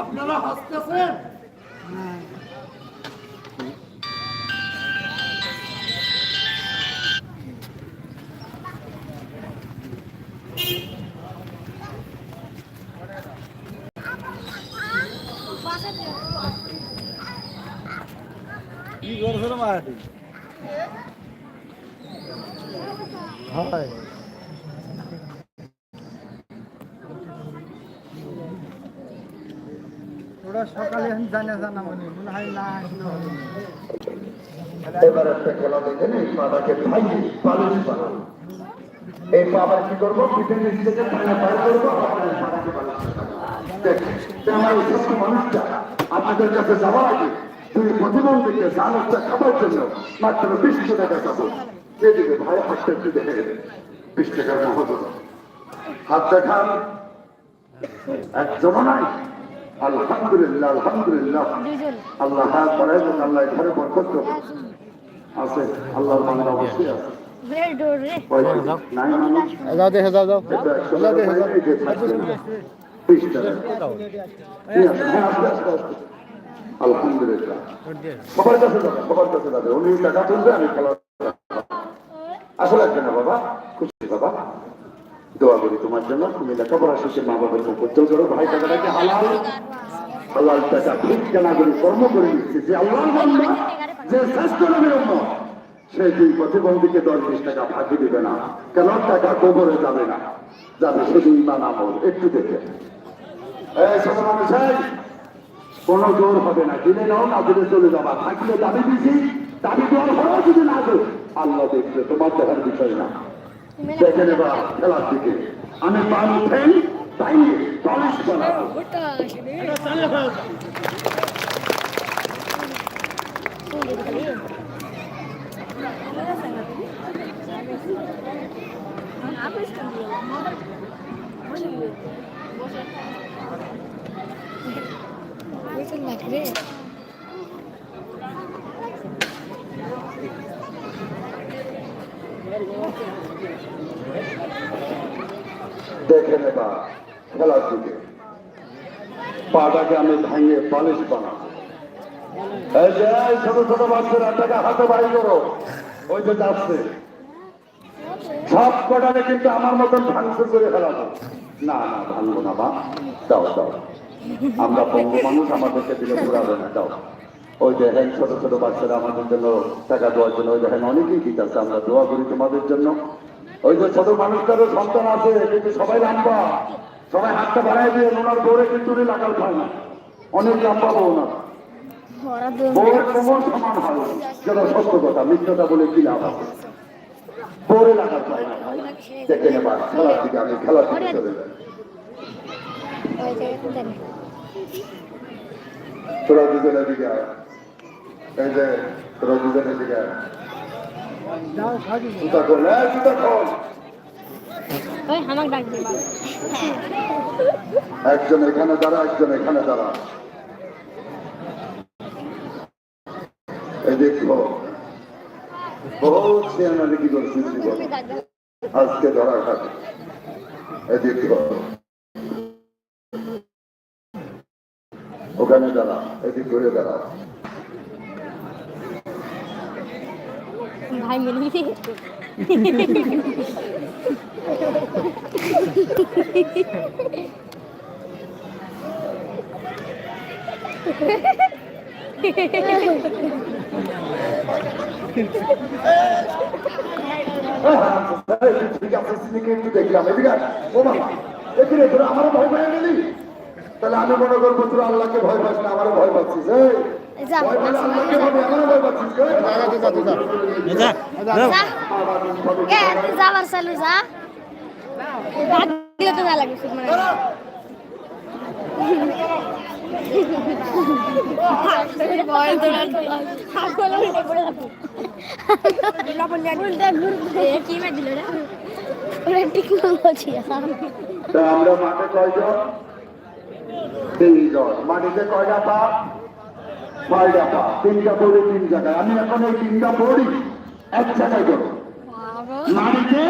আপনারা হাসতেছেন? কি করছ রে মারাঠি? হয়। ওরা সকালে জানা জানা মনে মনে হয় না আসলো। এবার একটা খেলা দেখে নেই পাটাকে ভাঙি পালিশ বানাবো এই পা আবার কি করব? পিঠের নিচ থেকে ঠান্ডা পার করব আবার এই পাটাকে পালিশ বানাবো। দেখুন, তো আমার এই ছোট্ট মানুষটা আপনাদের কাছে যাওয়ার আগে দুই প্রতিবন্ধীকে জানটা খাবার জন্য মাত্র বিশ টাকা দিবে ভাই হাতটা একটু দেখে দেবে বিশ টাকার হাত দেখান একজনও নাই। আলহামদুলিল্লাহ আলহামদুলিল্লাহ। আল্লাহ হাত বাড়াই আল্লাহ ঘরে বরকত। আছে আল্লাহর বাংলা অবশ্যই আছে। যে। আলহামদুলিল্লাহ। সবার কাছে যাবে সবার কাছে যাবে। উনি টাকা তুলবে আমি খেলা আসলে লাগবে না, বাবা। খুশি, বাবা। দোয়া করি তোমার জন্য। তুমি লেখাপড়া শেষে মা বাবার মুখ উজ্জ্বল করো। ভাই, টাকাটাকে হালাল হালাল টাকা ঠিক কেনা করে কর্ম করে দিচ্ছে। যে আল্লাহর বান্দা, যে শ্রেষ্ঠ নবীর উম্মত, সে দুই প্রতিবন্ধীকে দশ বিশ টাকা ফাঁকি দিবে না। কেন? টাকা কবরে যাবে না। যাবে শুধু ইমান, আমল। একটু দেখে। কোনো জোর হবে না। দিলে নাও, না দিলে চলে যাবা। থাকলে দাবি দিছি, দাবি দেওয়ার পরেও যদি না দো আল্লাহ দেখবে তোমার দেখার বিষয় না। দেখে নেবা খেলার দিকে আমি পানি ফেল তাই টলিশ বানাবো। দেখে নেবা, খেলার দিকে। পাটাকে আমি ভাঙে পালিশ বানাবো। যে ছোট ছোট বাচ্চারা টাকা হাতে বাড়ি করো। ওই যে যাচ্ছে। সব কটাকে কিন্তু আমার মতন ভাঙচুর করে ফেলাবো। না না, ভাঙবো না, মা। দাও দাও। আমরা বঙ্গ মানুষ, আমাদেরকে দিলে পুরাবে না। দাও। ওই দেখেন ছোট ছোট বাচ্চারা আমাদের জন্য টাকা দেওয়ার জন্য, ওই যে দেখেন অনেকেই দিতেছে আমরা দোয়া করি তোমাদের জন্য। ওই যে ছোট মানুষটারও সন্তান আছে কিন্তু সবাই লম্বা। সবাই হাতটা বাড়াই দিয়ে ওনার দৌড়ে কিন্তু উনি লাগাল পায় না। অনেক লম্বা বউ না বউয়ের কোমর সমান হয়। যেটা সত্য কথা মিথ্যতা বলে কি লাভ আছে? বউরে লাগাল পায় না। দেখে নেবা খেলার দিকে আমি খেলার দিকে চলে যাই। তোরা দুজনের দিকে আয়। এই যে তোরা দুজনের দিকে আয়। একজন এখানে দাঁড়া, একজন এখানে দাঁড়া। এই দেখো, বহুত সিয়ানা কি করছি আজকে ধরা খাবে এই দেখো, ওখানে দাঁড়া এদিক ঘুরে দাঁড়া ভাই এদিকে তোরা আমারও ভয় পেয়ে তাহলে আমি মনে করব তোরা আল্লাহকে ভয় পাস না, আমারও ভয় পাচ্ছিস, এই। যাবার চালু যা লাগে মানে। আমরা মাঠে কয়জন? তিনজন। মাটিতে কয়টা পা ছয়টা পা তিনটা পড়ি তিন জায়গায়। আমি এখন এই তিনটা পড়ি এক জায়গায় করো মাটিতে